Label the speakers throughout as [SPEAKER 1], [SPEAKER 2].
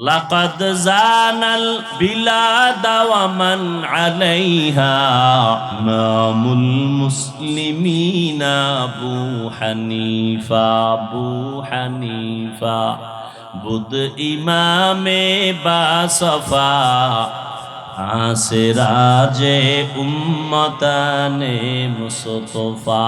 [SPEAKER 1] لقد زان البلاد ومن عليها نام المسلمين أبو حنيفة أبو حنيفة بدء إمام باصفا আসে উম্মতানে মুস্তফা।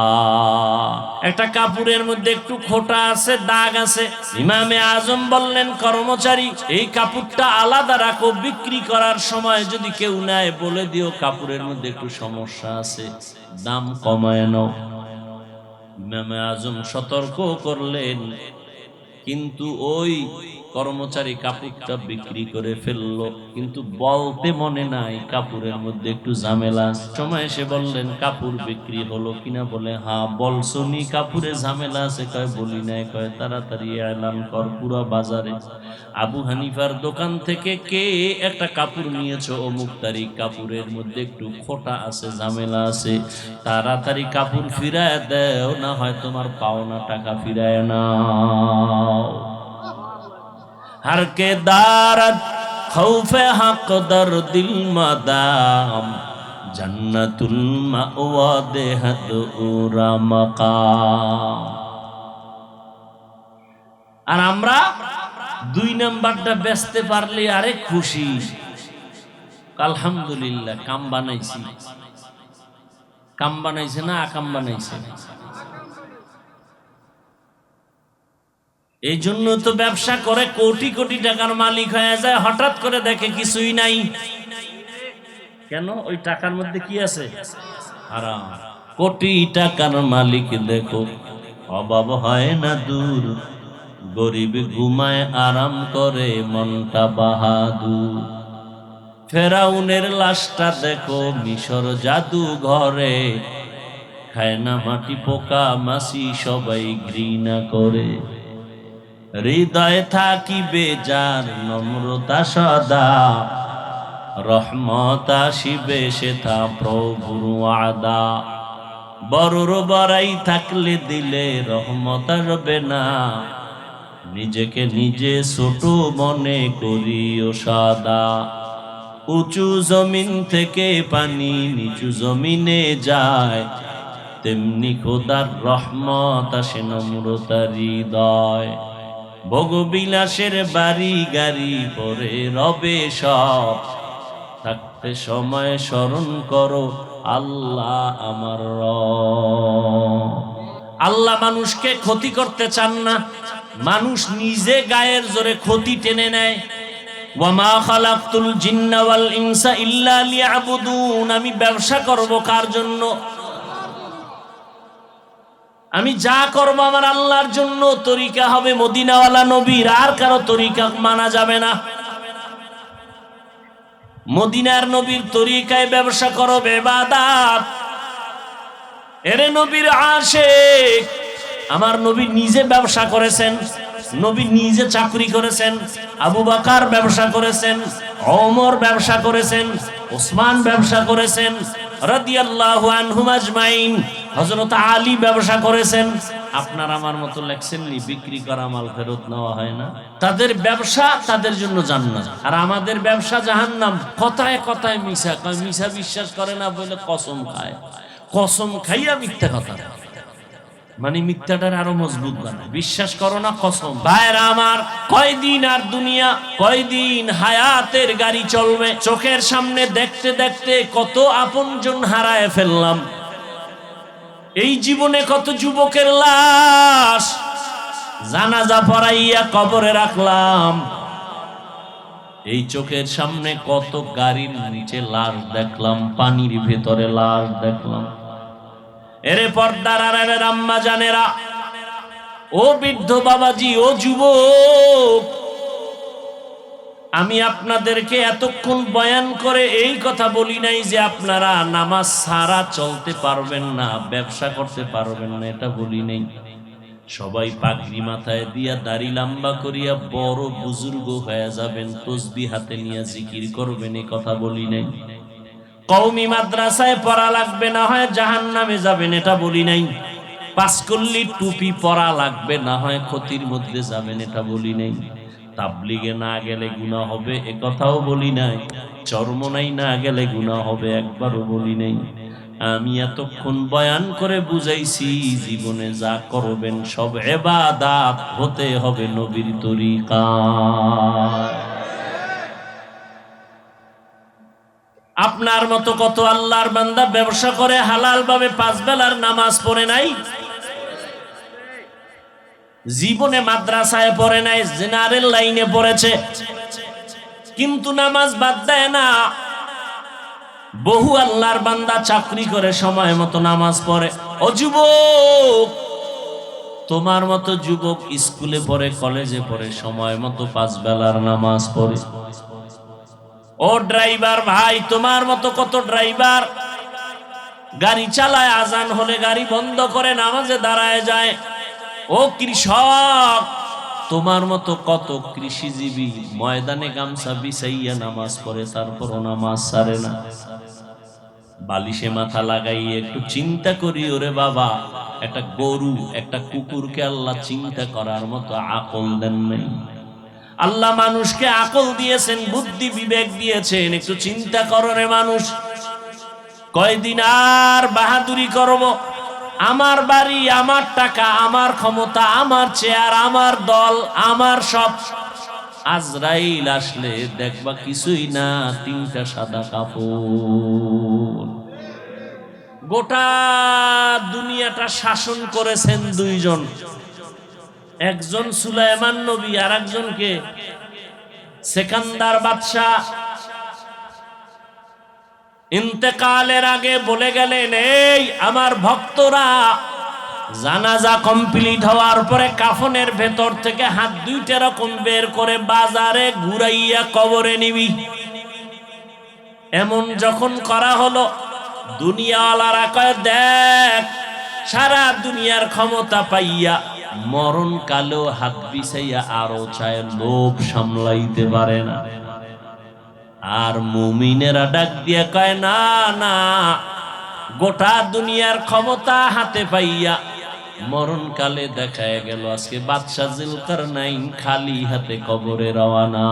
[SPEAKER 1] একটা কাপড়ের মধ্যে একটু খোটা আছে, দাগ আছে। ইমামে আজম বললেন, কর্মচারী, এই কাপড়টা আলাদা রাখো, বিক্রি করার সময় যদি কেউ নেয়, বলে দিও, কাপড়ের মধ্যে একটু সমস্যা আছে, দাম কমায় নাও। ইমামে আজম সতর্ক করলেন, কিন্তু ওই কর্মচারী কাপড়টা বিক্রি করে ফেলল। কিন্তু বলতে মনে নাই, কাপড়ের মধ্যে একটু ঝামেলা। সময় এসে বললেন, কাপড় বিক্রি হলো কিনা? বলে হ্যাঁ বলছনি কাপড়ে ঝামেলা আছে? কয়, বলি নাই। কয়, তাড়াতাড়ি এলান কর পুরো বাজারে। আবু হানিফার দোকান থেকে কে একটা কাপড় নিয়েছো? অমুক তারিখ কাপড়ের মধ্যে একটু খোটা আছে, ঝামেলা আছে। তাড়াতাড়ি কাপড় ফিরায় দেও, না হয় তোমার পাওনা টাকা ফিরায় নাও। ہر کے دارت خوف حق در دل مدام جنت المعوى دہد اورا مقام আর আমরা দুই নাম্বারটা বেচতে পারলে আরে খুশি। আলহামদুলিল্লাহ, কাম বানাইছি। কাম বানাইছে না, আকাম বানাইছে? এই জন্য তো ব্যবসা করে কোটি কোটি টাকার মালিক হয়ে যায়, হঠাৎ করে দেখে কিছুই নাই। কেন? ওই টাকার মধ্যে কি আছে? হারাম। কোটি টাকার মালিক দেখো, অভাব হয় না দূর। গরিব ঘুমায়, আরাম করে, মনটা বাহাদুর। ফেরাউনের লাশটা দেখো, মিশর জাদু ঘরে। খায় না মাটি পোকা মাসি সবাই ঘৃণা করে। হৃদয় থাকিবে যার নম্রতা সদা। রহমত আসিবে সেথা প্রভুর আদা বড়র বড়াই থাকলে দিলে রহমত আসবে না। নিজেকে নিজে ছোট মনে করিও সাদা। উঁচু জমিন থেকে পানি নিচু জমিনে যায়। তেমনি খোদার রহমত আসে নম্রতার হৃদয়। ভোগবিলাসের বাড়ি গাড়ি পরে রবে সব। থাকতে সময় স্মরণ করো, আল্লাহ আমার রব। আল্লাহ মানুষকে ক্ষতি করতে চান না। মানুষ নিজে গায়ের জোরে ক্ষতি টেনে নেয়। আমি ব্যবসা করব কার জন্য? আমি যা করব আমার আল্লাহর জন্য, তরিকা হবে মদিনাওয়ালা নবীর, আর কারও তরিকা মানা যাবে না। মদিনার নবীর তরিকায় ব্যবসা করো, বেবাদাত। এরে নবীর আশেক, আমার নবী নিজে ব্যবসা করেছেন, নবী নিজে চাকরি করেছেন, আবু বাকার ব্যবসা করেছেন, ওমর ব্যবসা করেছেন, ওসমান ব্যবসা করেছেন, রাদিয়াল্লাহু আনহুম আজমাইন। হযরত আলী ব্যবসা করেছেন। আপনার আমার মতো লেখছেননি, বিক্রি করা মাল ফেরত নেওয়া হয় না। তাদের ব্যবসা তাদের জন্য জান্নাত। আর আমাদের ব্যবসা জাহান্নাম। কথায় কথায় মিশা। মিশা বিশ্বাস করে না বলে কসম খায়। কসম খাইয়া মিথ্যা কথা। মানে মিথ্যাটার আরও মজবুত বানায়। বিশ্বাস করো না, কসম। ভাইরা আমার, কয়দিন আর দুনিয়া, কয়দিন হায়াতের গাড়ি চলবে? চোখের সামনে দেখতে দেখতে কত আপনজন হারায় ফেললাম। এই জীবনে কত যুবকের লাশ? জানাজা পড়াইয়া কবরে রাখলাম। এই চোখের সামনে কত গাড়ির নিচে লাশ দেখলাম, পানির ভেতরে লাশ দেখলাম। এরে পর্দার আড়ালের আম্মা জানেরা, ও বৃদ্ধ বাবাজি, ও যুবক আমি আপনাদেরকে এতক্ষণ বয়ান করে এই কথা বলি নাই যে আপনারা নামাজ সারা চলতে পারবেন না, ব্যবসা করতে পারবেন না, এটা বলি নেই। সবাই পাগড়ি মাথায় দিয়া দাড়ি লম্বা করিয়া বড় বুজুর্গ হয়ে যাবেন তসবি হাতে নিয়ে জিকির করবেন, এ কথা বলি নাই। কৌমি মাদ্রাসায় পড়া লাগবে, না হয় জাহান নামে যাবেন, এটা বলি নাই। পাঁচকল্লি টুপি পরা লাগবে, না হয় ক্ষতির মধ্যে যাবেন, এটা বলি নাই। তাবলিগে না গেলে গুণা হবে, এ কথাও বলি নাই। চরমনাই না গেলে গুণা হবে, একবারও বলি নাই। আমি এতক্ষণ বয়ান করে বুঝাইছি, জীবনে যা করবেন সব এবাদাত হতে হবে নবীর তরিকা আপনার মতো কত আল্লাহর বান্দা ব্যবসা করে হালাল ভাবে পাঁচ বেলার নামাজ পড়ে নাই? জীবনে মাদ্রাসায় পড়ে নাই, জেনারেল লাইনে পড়েছে। কিন্তু নামাজ বাদ দেয় না। বহু আল্লাহর বান্দা চাকরি করে সময় মতো নামাজ পড়ে। ও যুবক, তোমার মতো যুবক স্কুলে পড়ে, কলেজে পড়ে, সময় মতো পাঁচ বেলার নামাজ পড়ে। ও ড্রাইভার ভাই, তোমার মতো কত ড্রাইভার? গাড়ি চালায়, আজান হলে গাড়ি বন্ধ করে নামাজে দাঁড়ায় যায়। ও কৃষক, তোমার মতো কত কৃষিজীবী ময়দানে গামছা বিছাইয়া নামাজ পড়ে, তারপরও নামাজ সারে না। বালিশে মাথা লাগাইয়ে একটু চিন্তা করি, ওরে বাবা, একটা গরু, একটা কুকুরকে আল্লাহ চিন্তা করার মতো আকল দেন নাই। আল্লাহ মানুষকে আকল দিয়েছেন, বুদ্ধি বিবেক দিয়েছেন, একটু চিন্তা করো রে মানুষ। কয়দিন আর বাহাদুরি করব? আমার বাড়ি, আমার টাকা, আমার ক্ষমতা, আমার চেয়ার, আমার দল, আমার সব। আজরাইল আসলে দেখবা কিছুই না, তিনটা সাদা কাপড়। গোটা দুনিয়াটা শাসন করেছেন দুইজন। একজন সুলাইমান নবী আর একজনকে সেকান্দার বাদশাহ ইন্তেকালের আগে বলে গেলেন, এই আমার ভক্তরা, জানাজা কমপ্লিট হওয়ার পরে কাফনের ভেতর থেকে হাত দুইটা রকম বের করে বাজারে ঘুরাইয়া কবরে নিবি। এমন যখন করা হলো, দুনিয়াওয়ালারা কয়, দেখ, সারা দুনিয়ার ক্ষমতা পাইয়া মরণ কালো হাত বিছাইয়া আরও চায় লোভ সামলাইতে পারে না। আর মুমিনেরা ডাক দিয়া কয়, না না, গোটা দুনিয়ার ক্ষমতা হাতে পাইয়া মরণকালে দেখায় গেল, আজকে বাদশাহ জিলকার নাইন খালি হাতে কবরে রওয়ানা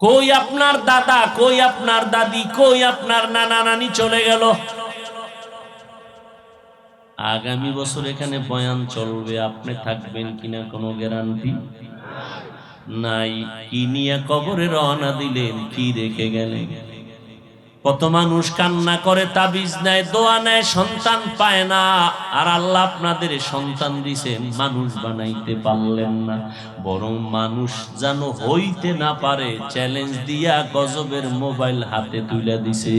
[SPEAKER 1] কই আপনার দাদা, কই আপনার দাদি, কই আপনার নানা নানি চলে গেল? আগামী বছর এখানে বয়ান চলবে, আপনি থাকবেন কিনা কোনো গ্যারান্টি? নাই। কি নিয়ে কবরে রওনা দিলেন, কি রেখে গেলেন? কত মানুষ কান্না করে, তাবিজ নেয়, দোয়া নেয়, সন্তান পায় না। আর আল্লাহ আপনাদের সন্তান দিছেন মানুষ বানাইতে পারলেন না। বরং মানুষ যেন হইতে না পারে, চ্যালেঞ্জ দিয়া গজবের মোবাইল হাতে তুলে দিছে।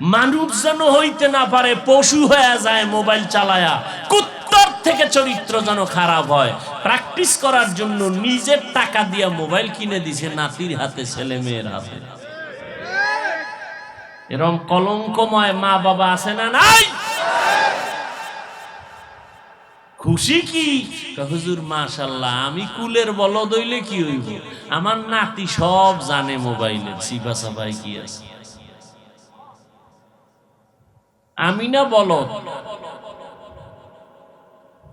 [SPEAKER 1] মানুষ যেন হইতে না পারে, পশু হয়ে যায় মোবাইল চালায়া। থেকে চরিত্র যেন খারাপ হয়। প্র্যাকটিস করার জন্য নিজের টাকা দিয়া মোবাইল কিনে দিছে নাতির হাতে, ছেলে মেয়ের হাতে। এরম কলঙ্কময় মা বাবা আছে না নাই? খুশি কি? হুজুর মাশাল্লাহ আমি কুলের বলদ হইলে কি হইব? আমার নাতি সব জানে মোবাইলে সিপা সাপাই কি আছে? আমি না বলো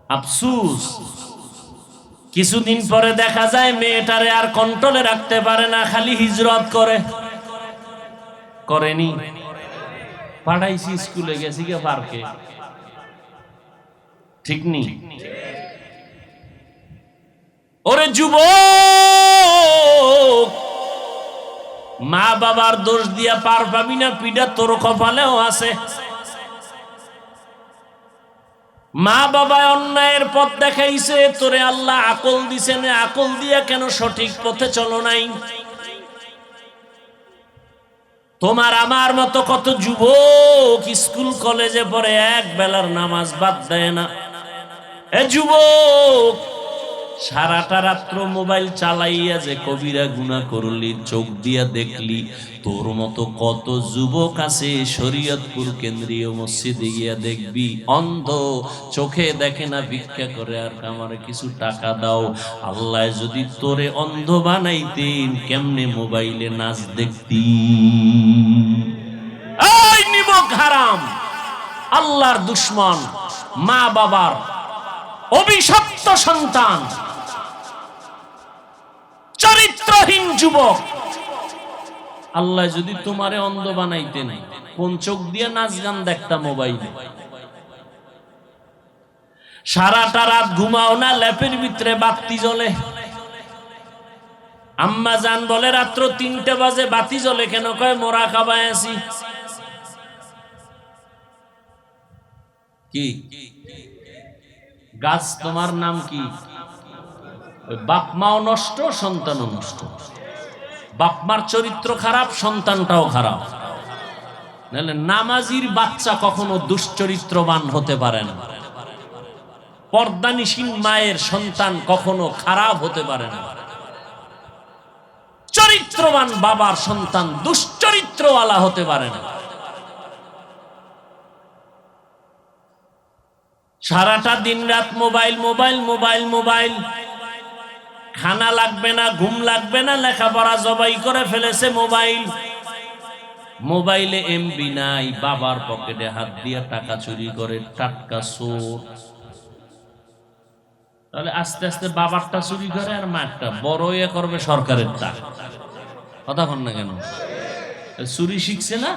[SPEAKER 1] আফসুস। কিছুদিন পরে দেখা যায় মেয়েটারে আর কন্ট্রোলে রাখতে পারে না, খালি হিজরত করে। করেনি। পাঠাইছি স্কুলে, গেছি গে পার্কে। ঠিক নি? ওরে যুবক! মা বাবার দোষ দিয়া পার পাবি না পিডা তোর কপালেও আছে। মা বাবা অন্যায়ের পথ দেখাইছে, তোরে আল্লাহ আকল দিছে না, আকল দিয়া কেন সঠিক পথে চলো নাই? তোমার আমার মতো কত যুবক স্কুল, কলেজে পড়ে, এক বেলার নামাজ বাদ দেয় না। এ যুবক সারাটা রাত্র মোবাইল চালাইয়া যে কবিরা গুণা করলি, চোখ দিয়া দেখলি, তোর মতো কত যুবক আছে শরীয়তপুর কেন্দ্রীয় মসজিদে গিয়া দেখবি। অন্ধ চোখে দেখে না, ভিক্ষা করে আর আমার কিছু টাকা দাও। আল্লাহ যদি তোরে অন্ধ বানাইতেন, কেমনে মোবাইলে নাচ দেখতি? হারাম, আল্লাহর দুশ্মন মা বাবার অভিশপ্ত সন্তান। চরিত্রহীন যুবক। আল্লাহ যদি তোমারে অন্ধ বানাইতেন কোন চোখ দিয়ে নাচ গান দেখতা মোবাইলে? সারাটা রাত ঘুমাও না, ল্যাপের ভিতরে বাতি জ্বলে। আম্মা জান বলে, রাত্র তিনটে বাজে, বাতি জ্বলে কেন? কয়, মোরা খাবায় আছি। কি? গাছ তোমার নাম কি? বাপ মাও নষ্ট, সন্তানও নষ্ট। বাপ মার চরিত্র খারাপ, সন্তানটাও খারাপ। নাহলে নামাজির বাচ্চা কখনো দুশ্চরিত্রবান হতে পারে না। পর্দানিসীন মায়ের সন্তান কখনো খারাপ হতে পারে না। চরিত্রবান বাবার সন্তান দুশ্চরিত্রওয়ালা হতে পারে না। সারাটা দিন রাত মোবাইল মোবাইল মোবাইল মোবাইল। খানা লাগবে না, ঘুম লাগবে না, লেখাপড়া জবাই করে ফেলেছে মোবাইল। মোবাইলে এমবি নাই, বাবার পকেটে হাত দিয়ে টাকা চুরি করে, টাটকা চোর। তাহলে আস্তে আস্তে বাবারটা চুরি করে আর মারটা বড় করবে সরকারের টা কথা কন না কেন? চুরি শিখছে না?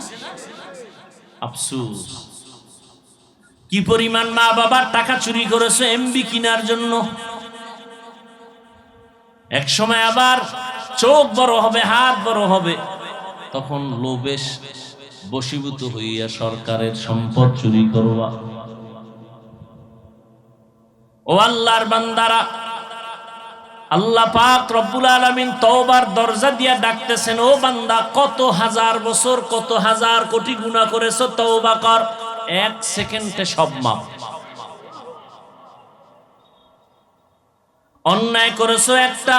[SPEAKER 1] আফসুস। কি পরিমাণ মা বাবার টাকা চুরি করেছে এমবি কিনার জন্য? এক সময় আবার চোখ বড় হবে, হাত বড় হবে। তখন লোভেশ বশীভূত হইয়া সরকারের সম্পদ চুরি করবা ও আল্লাহর বান্দারা, আল্লাহ পাক রব্বুল আলামিন তওবার দরজা দিয়া ডাকতেছেন, ও বান্দা, কত হাজার বছর, কত হাজার কোটি গুনাহ করেছ, তওবা কর, এক সেকেন্ডে সব মাপ অন্যায় করেছ একটা।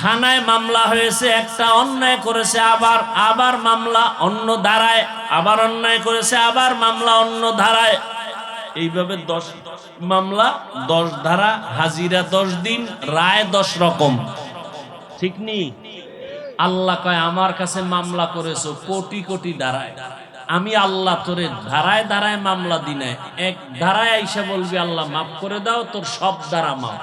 [SPEAKER 1] থানায় মামলা হয়েছে একটা, অন্যায় করেছে আবার আবার মামলা অন্য ধারায়, আবার অন্যায় করেছে আবার মামলা অন্য ধারায়। এইভাবে দশ মামলা, দশ ধারা, হাজিরা দশ দিন, রায় দশ রকম। ঠিক নি আল্লাহ কয়, আমার কাছে মামলা করেছ, কোটি কোটি ধারায়। আমি আল্লাহ তোরে ধারায় ধারায় মামলা দিনে এক ধারায় আইসা বলবি, আল্লাহ, মাফ করে দাও, তোর সব দ্বারা মাফ।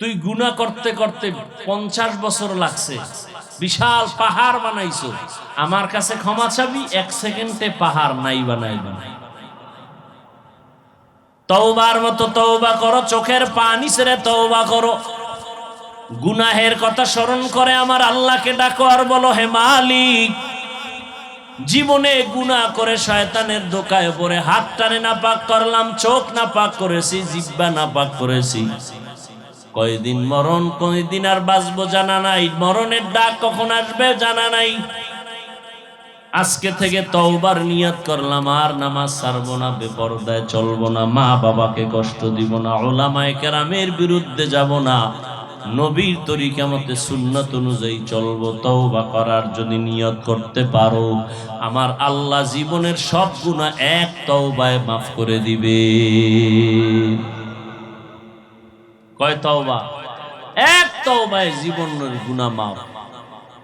[SPEAKER 1] তুই গুণা করতে করতে পঞ্চাশ বছর লাগছে। বিশাল পাহাড় বানাইছো। আমার কাছে ক্ষমা চাবি, এক সেকেন্ডে পাহাড় নাই বানাই বানাই তওবার মতো তওবা করো, চোখের পানি ছেড়ে তওবা করো। গুনাহের কথা স্মরণ করে আমার আল্লাহকে ডাকো আর বলো, হে মালিক, জীবনে গুণা করে শয়তানের ধোকায় পড়ে হাত টানে না পাক করলাম, চোখ না পাক করেছি, জিব্বা না পাক করেছি। কয়দিন মরণ, কয়দিন আর বাঁচবো জানা নাই। মরণের ডাক কখন আসবে জানা নাই। আজকে থেকে তওবার নিয়াত করলাম, আর নামাজ ছাড়বো না, বেপরদায় চলবো না মা বাবাকে কষ্ট দিব না, ওলামায় কেরামের বিরুদ্ধে যাব না। নবীর তরিকা মতে সুন্নত অনুযায়ী চলবো, তওবা করার যদি নিয়ত করতে পারো, আমার আল্লাহ জীবনের সব গুণা এক তওবায় মাফ করে দিবে। কয় তওবা? এক তওবায় জীবনের গুনাহ মাফ।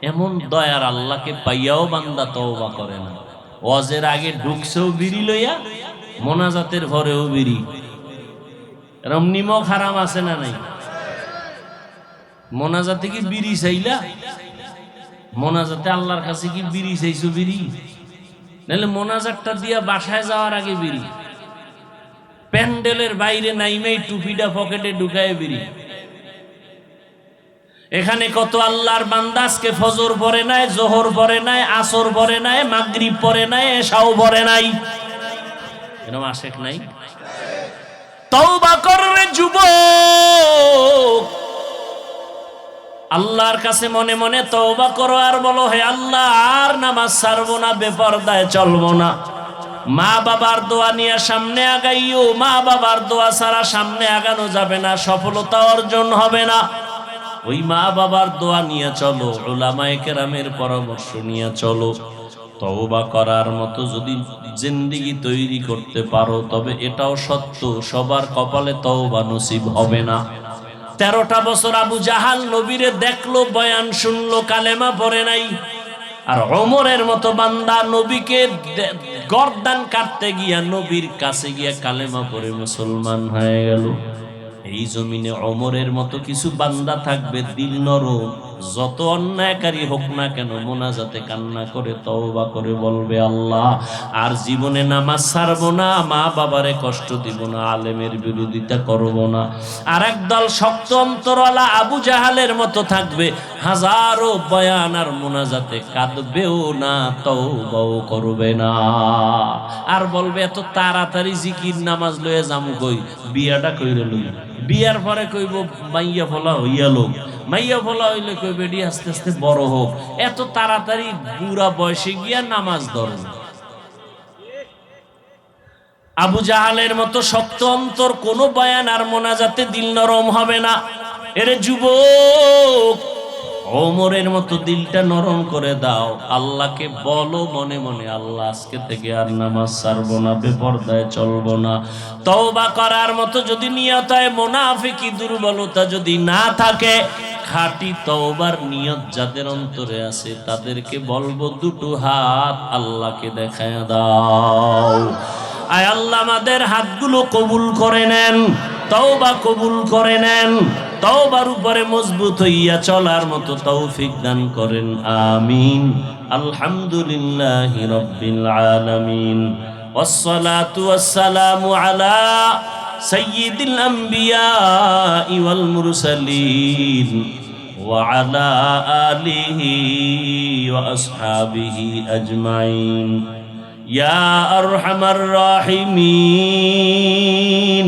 [SPEAKER 1] এমন দয়ার আল্লাহকে পাইয়াও বান্দা তওবা করে না। ওয়াজের আগে ঢুকছেও বিড়ি লইয়া, মোনাজাতের ঘরেও বিড়ি। এরম নিমক হারাম আছে না নাই? মোনাজাতে কি বিড়ি চাইলা? মোনাজাতে আল্লাহর কাছে কি বিড়ি চাইছো বিড়ি? নাহলে মোনাজাতটা দিয়া বাসায় যাওয়ার আগে বিড়ি। প্যান্ডেলের বাইরে নাইমেই টুপিটা পকেটে ঢুকায় বিড়ি। এখানে কত আল্লাহর বান্দাসকে ফজর পরে নাই, জোহর পরে নাই, আসর পরে নাই, মাগরিব পরে নাই এসাও পরে নাই। এরকম আশেক নাই? তওবা করবে যুবক! আল্লাহর কাছে মনে মনে তওবা করো আর বলো, হে আল্লাহ, আর নামাজ ছাড়বো না, বেপরদায় চলবো না। মা বাবার দোয়া নিয়ে সামনে আগাইও, মা বাবার দোয়া ছাড়া সামনে আগানো যাবে না, সফলতা অর্জন হবে না। ওই মা বাবার দোয়া নিয়ে চলো ওলামায়ে কেরামের পরামর্শ নিয়ে চলো। তওবা করার মতো যদি জিন্দিগি তৈরি করতে পারো, তবে এটাও সত্য, সবার কপালে তওবা নসিব হবে না। তেরোটা বছর আবু জাহাল নবীরে দেখল, বয়ান শুনলো, কালেমা পড়ে নাই। আর অমরের মতো বান্দা নবীকে গরদান কাটতে গিয়া নবীর কাছে গিয়া কালেমা পরে মুসলমান হয়ে গেল। এই জমিনে অমরের মতো কিছু বান্দা থাকবে, দিল নরম। যত অন্যায়কারী হোক না কেন মোনাজাতে কান্না করে, তওবা করে বলবে আল্লাহ, আর জীবনে নামাজ ছাড়বো না, মা বাবারে কষ্ট দিব না, আলেমের বিরোধিতা করব না। আর একদল শক্ত অন্তরওয়ালা আবু জাহালের মতো থাকবে হাজারো বয়ান আর মোনাজাতে কাঁদবেও না, তওবাও করবে না। আর বলবে, এত তাড়াতাড়ি জিকির নামাজ লয়ে যামু কই? বিয়াটা কইরে লই বিয়ার পরে কইব, মাইয়া ফলা হইয়া লোক। মাইয়া ফলা হইলে কইবে, এডি আস্তে আস্তে বড় হোক। এত তাড়াতাড়ি বুড়া বয়সে গিয়া নামাজ ধরুন আবু জাহালের মতো শক্ত অন্তর কোনো বয়ান আর মোনাজাতে দিল নরম হবে না। এরে যুবক ওমরের মতো দিলটা নরম করে দাও। আল্লাহকে বলো মনে মনে, আল্লাহ আজকে থেকে আর নামাজ সারবো না, বেপরদায় চলবো না। তওবা করার মতো যদি নিয়ত হয় মোনাফিকি দুর্বলতা যদি না থাকে, খাঁটি তওবার নিয়ত যাদের অন্তরে আছে, তাদেরকে বলব দুটো হাত আল্লাহকে দেখায় দাও। আয় আল্লাহ, আমাদের হাতগুলো কবুল করে নেন, তওবা কবুল করে নেন। তওবার উপরে মজবুত হইয়া চলার মতো তৌফিক দান করেন আমিন আলহামদুলিল্লাহ রব্বিল আলামিন والصلاة والسلام على سيد الأنبياء والمرسلين وعلى آله وأصحابه أجمعين يا أرحم الراحمين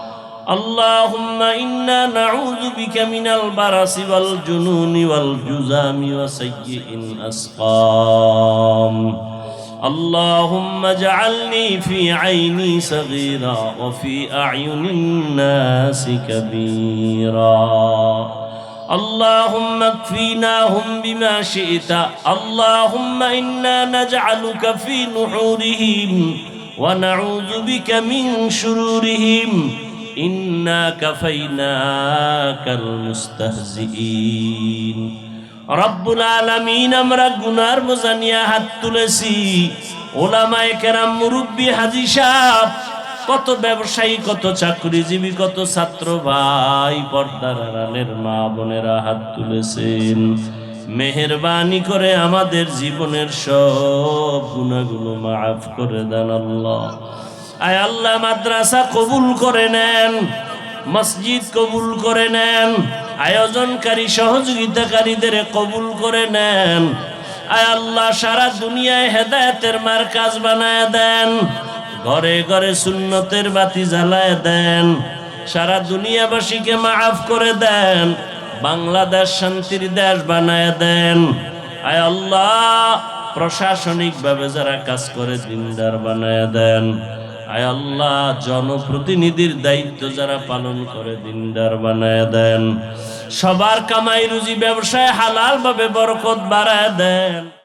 [SPEAKER 1] اللهم إنا نعوذ بك من البرص والجنون والجزام وسيء الأسقام. اللهم اجعلني في عيني صغيرا وفي أعين الناس كبيرا. اللهم اكفيناهم بما شئت. اللهم إنا نجعلك في نحورهم ونعوذ بك من شرورهم. إنا كفيناك المستهزئين رب العالمين আমরা গুনার বোঝা নিয়ে হাত তুলেছি ওলামায়ে কেরাম মুরব্বী হাজি সাহেব কত ব্যবসায়ী কত চাকরিজীবী কত ছাত্র ভাই পর্দার আড়ালের মা বোনেরা হাত তুলেছেন মেহরবানি করে আমাদের জীবনের সব গুণাগুলো মাফ করে দেন আল্লাহ আয় আল্লাহ মাদ্রাসা কবুল করে নেন, মসজিদ কবুল করে নেন, আয়োজনকারী সহযোগিতাকারীদের কবুল করে নেন। আয় আল্লাহ সারা দুনিয়ায় হেদায়েতের মার্কাজ বানায় দেন, ঘরে ঘরে সুন্নতের বাতি জ্বালায় দেন, সারা দুনিয়াবাসীকে মাফ করে দেন, বাংলাদেশ শান্তির দেশ বানায় দেন। আয় আল্লাহ প্রশাসনিকভাবে যারা কাজ করে দিনদার বানায় দেন। আয় আল্লাহ, জনপ্রতিনিধির দায়িত্ব যারা পালন করে দিনদার বানায় দেন। সবার কামাই রুজি ব্যবসায় হালাল ভাবে বরকত বাড়ায় দেন।